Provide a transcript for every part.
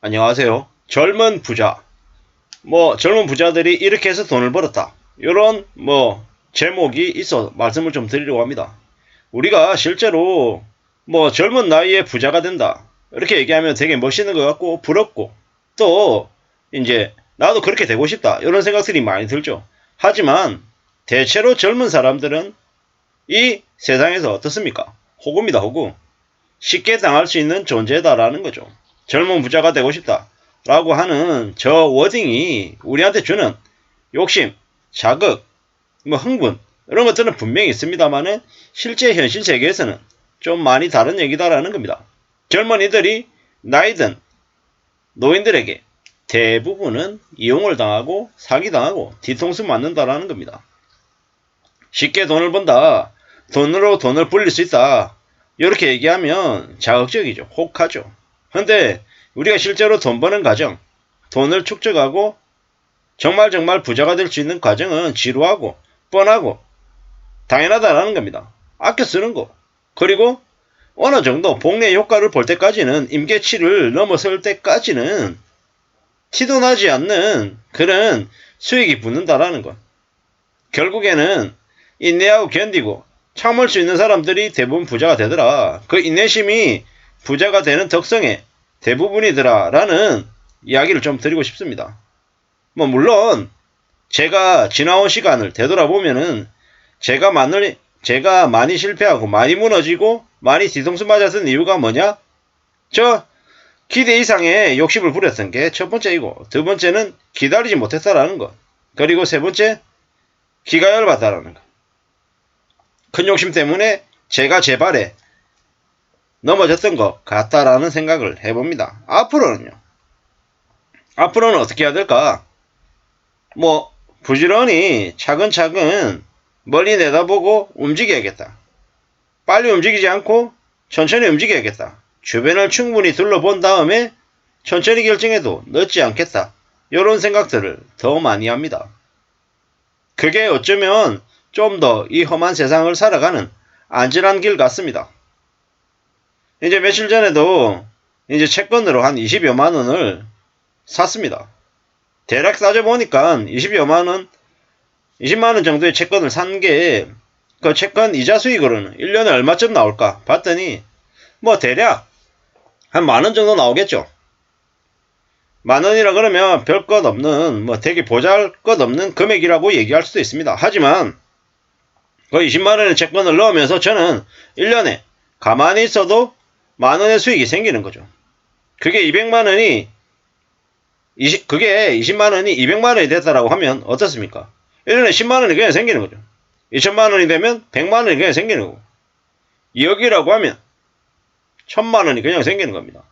안녕하세요. 젊은 부자. 뭐 젊은 부자들이 이렇게 해서 돈을 벌었다. 이런 뭐 제목이 있어 말씀을 좀 드리려고 합니다. 우리가 실제로 뭐 젊은 나이에 부자가 된다. 이렇게 얘기하면 되게 멋있는 것 같고 부럽고 또 이제 나도 그렇게 되고 싶다. 이런 생각들이 많이 들죠. 하지만 대체로 젊은 사람들은 이 세상에서 어떻습니까? 호구입니다, 호구. 쉽게 당할 수 있는 존재다라는 거죠. 젊은 부자가 되고 싶다. 라고 하는 저 워딩이 우리한테 주는 욕심, 자극, 뭐 흥분, 이런 것들은 분명히 있습니다만은 실제 현실 세계에서는 좀 많이 다른 얘기다라는 겁니다. 젊은이들이 나이든 노인들에게 대부분은 이용을 당하고 사기당하고 뒤통수 맞는다라는 겁니다. 쉽게 돈을 번다. 돈으로 돈을 불릴 수 있다. 이렇게 얘기하면 자극적이죠. 혹하죠. 근데 우리가 실제로 돈 버는 과정, 돈을 축적하고 정말 정말 부자가 될 수 있는 과정은 지루하고 뻔하고 당연하다라는 겁니다. 아껴 쓰는 거. 그리고 어느 정도 복리의 효과를 볼 때까지는 임계치를 넘어설 때까지는 티도 나지 않는 그런 수익이 붙는다라는 것. 결국에는 인내하고 견디고 참을 수 있는 사람들이 대부분 부자가 되더라. 그 인내심이 부자가 되는 특성의 대부분이더라. 라는 이야기를 좀 드리고 싶습니다. 뭐, 물론, 제가 지나온 시간을 되돌아보면은, 제가 많이, 제가 많이 실패하고, 많이 무너지고, 많이 뒤통수 맞았던 이유가 뭐냐? 저, 기대 이상의 욕심을 부렸던 게 첫 번째이고, 두 번째는 기다리지 못했다라는 것. 그리고 세 번째, 기가 열받다라는 것. 큰 욕심 때문에 제가 제 발에 넘어졌던 것 같다라는 생각을 해봅니다. 앞으로는요. 앞으로는 어떻게 해야 될까? 뭐 부지런히 차근차근 멀리 내다보고 움직여야겠다. 빨리 움직이지 않고 천천히 움직여야겠다. 주변을 충분히 둘러본 다음에 천천히 결정해도 늦지 않겠다. 이런 생각들을 더 많이 합니다. 그게 어쩌면 좀 더 이 험한 세상을 살아가는 안전한 길 같습니다. 이제 며칠 전에도 이제 채권으로 한 20여만 원을 샀습니다. 대략 따져보니까 20여만 원, 20만 원 정도의 채권을 산 게 그 채권 이자 수익으로는 1년에 얼마쯤 나올까 봤더니 뭐 대략 한 만 원 정도 나오겠죠. 만 원이라 그러면 별 것 없는 뭐 되게 보잘 것 없는 금액이라고 얘기할 수도 있습니다. 하지만 그 20만 원의 채권을 넣으면서 저는 1년에 가만히 있어도 만 원의 수익이 생기는 거죠. 그게 200만 원이 20, 그게 20만 원이 200만 원이 됐다라고 하면 어떻습니까? 1년에 10만 원이 그냥 생기는 거죠. 2천만 원이 되면 100만 원이 그냥 생기는 거고 2억이라고 하면 1000만 원이 그냥 생기는 겁니다.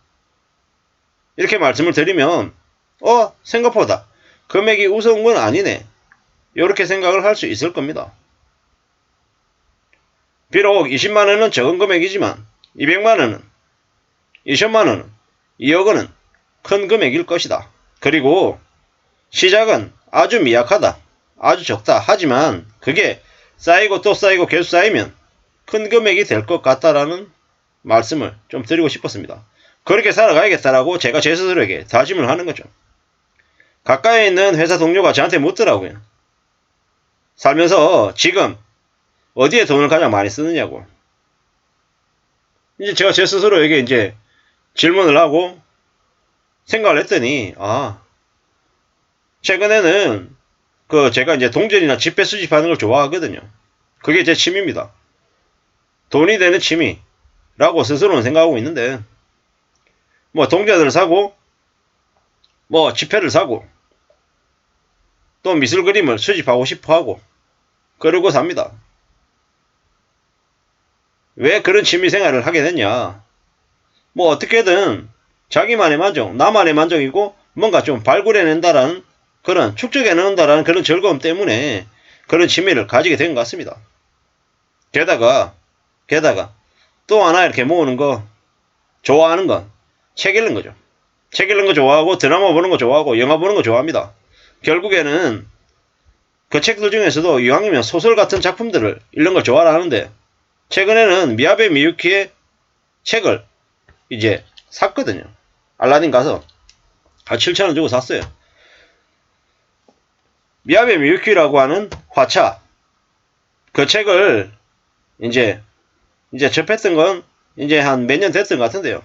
이렇게 말씀을 드리면 어 생각보다 금액이 우스운 건 아니네. 이렇게 생각을 할 수 있을 겁니다. 비록 20만 원은 적은 금액이지만 200만 원은 2천만 원은 2억 원은 큰 금액일 것이다. 그리고 시작은 아주 미약하다. 아주 적다. 하지만 그게 쌓이고 또 쌓이고 계속 쌓이면 큰 금액이 될 것 같다라는 말씀을 좀 드리고 싶었습니다. 그렇게 살아가야겠다라고 제가 제 스스로에게 다짐을 하는 거죠. 가까이 있는 회사 동료가 저한테 묻더라고요. 살면서 지금 어디에 돈을 가장 많이 쓰느냐고. 이제 제가 제 스스로에게 이제 질문을 하고 생각을 했더니, 아, 최근에는 그 제가 이제 동전이나 지폐 수집하는 걸 좋아하거든요. 그게 제 취미입니다. 돈이 되는 취미라고 스스로는 생각하고 있는데, 뭐 동전을 사고, 뭐 지폐를 사고, 또 미술 그림을 수집하고 싶어 하고, 그러고 삽니다. 왜 그런 취미 생활을 하게 됐냐? 뭐 어떻게든 자기만의 만족, 나만의 만족이고 뭔가 좀 발굴해낸다라는 그런 축적해낸다라는 그런 즐거움 때문에 그런 취미를 가지게 된 것 같습니다. 게다가 게다가 또 하나 이렇게 모으는 거 좋아하는 건 책 읽는 거죠. 책 읽는 거 좋아하고 드라마 보는 거 좋아하고 영화 보는 거 좋아합니다. 결국에는 그 책들 중에서도 이왕이면 소설 같은 작품들을 읽는 걸 좋아하는데 최근에는 미야베 미유키의 책을 이제 샀거든요. 알라딘 가서 한 7천원 주고 샀어요. 미야베 미유키라고 하는 화차. 그 책을 이제 이제 접했던 건 이제 한 몇 년 됐던 것 같은데요.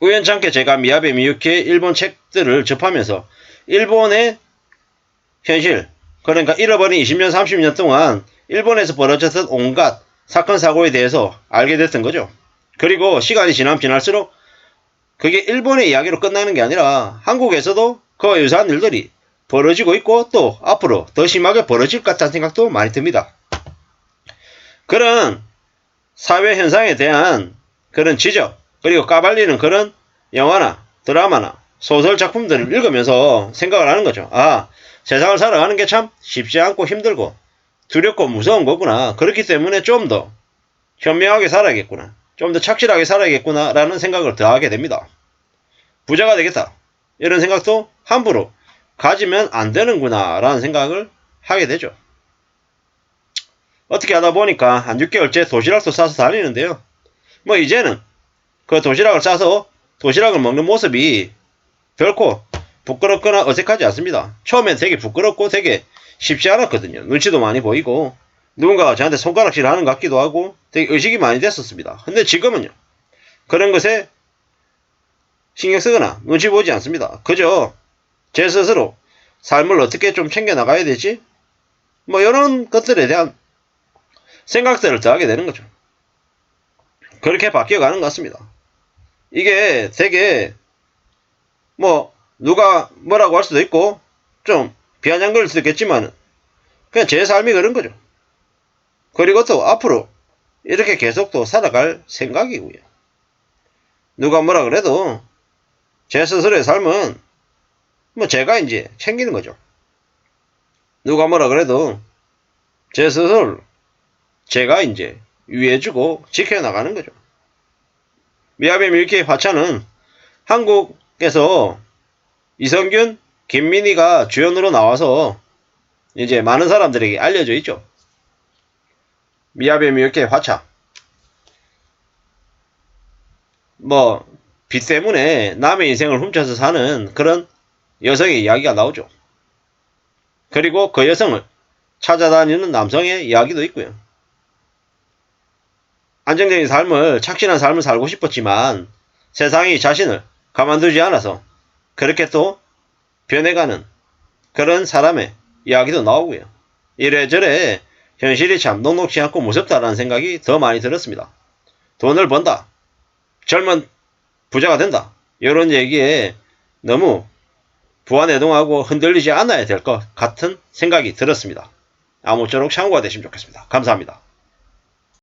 우연찮게 제가 미야베 미유키의 일본 책들을 접하면서 일본의 현실, 그러니까 잃어버린 20년, 30년 동안 일본에서 벌어졌던 온갖 사건, 사고에 대해서 알게 됐던 거죠. 그리고 시간이 지나면 지날수록 그게 일본의 이야기로 끝나는 게 아니라 한국에서도 그와 유사한 일들이 벌어지고 있고 또 앞으로 더 심하게 벌어질 것 같다는 생각도 많이 듭니다. 그런 사회 현상에 대한 그런 지적, 그리고 까발리는 그런 영화나 드라마나 소설 작품들을 읽으면서 생각을 하는 거죠. 아, 세상을 살아가는 게 참 쉽지 않고 힘들고 두렵고 무서운 거구나. 그렇기 때문에 좀 더 현명하게 살아야겠구나. 좀 더 착실하게 살아야겠구나. 라는 생각을 더 하게 됩니다. 부자가 되겠다. 이런 생각도 함부로 가지면 안 되는구나. 라는 생각을 하게 되죠. 어떻게 하다 보니까 한 6개월째 도시락도 싸서 다니는데요. 뭐 이제는 그 도시락을 싸서 도시락을 먹는 모습이 결코 부끄럽거나 어색하지 않습니다. 처음엔 되게 부끄럽고 되게 쉽지 않았거든요. 눈치도 많이 보이고 누군가가 저한테 손가락질 하는 것 같기도 하고 되게 의식이 많이 됐었습니다. 근데 지금은요. 그런 것에 신경 쓰거나 눈치 보지 않습니다. 그저 제 스스로 삶을 어떻게 좀 챙겨 나가야 되지? 뭐 이런 것들에 대한 생각들을 더하게 되는 거죠. 그렇게 바뀌어가는 것 같습니다. 이게 되게 뭐 누가 뭐라고 할 수도 있고 좀 비아냥거릴 수도 있겠지만 그냥 제 삶이 그런 거죠. 그리고 또 앞으로 이렇게 계속 또 살아갈 생각이고요. 누가 뭐라 그래도 제 스스로의 삶은 뭐 제가 이제 챙기는 거죠. 누가 뭐라 그래도 제 스스로를 제가 이제 위해주고 지켜나가는 거죠. 미야베 밀키의 화차는 한국에서 이성균, 김민희가 주연으로 나와서 이제 많은 사람들에게 알려져 있죠. 미야베 밀키의 화차. 뭐, 빚 때문에 남의 인생을 훔쳐서 사는 그런 여성의 이야기가 나오죠. 그리고 그 여성을 찾아다니는 남성의 이야기도 있고요. 안정적인 삶을, 착실한 삶을 살고 싶었지만 세상이 자신을 가만두지 않아서 그렇게 또 변해가는 그런 사람의 이야기도 나오고요. 이래저래 현실이 참 녹록지 않고 무섭다라는 생각이 더 많이 들었습니다. 돈을 번다. 젊은 부자가 된다. 이런 얘기에 너무 부안해동하고 흔들리지 않아야 될 것 같은 생각이 들었습니다. 아무쪼록 참고가 되시면 좋겠습니다. 감사합니다.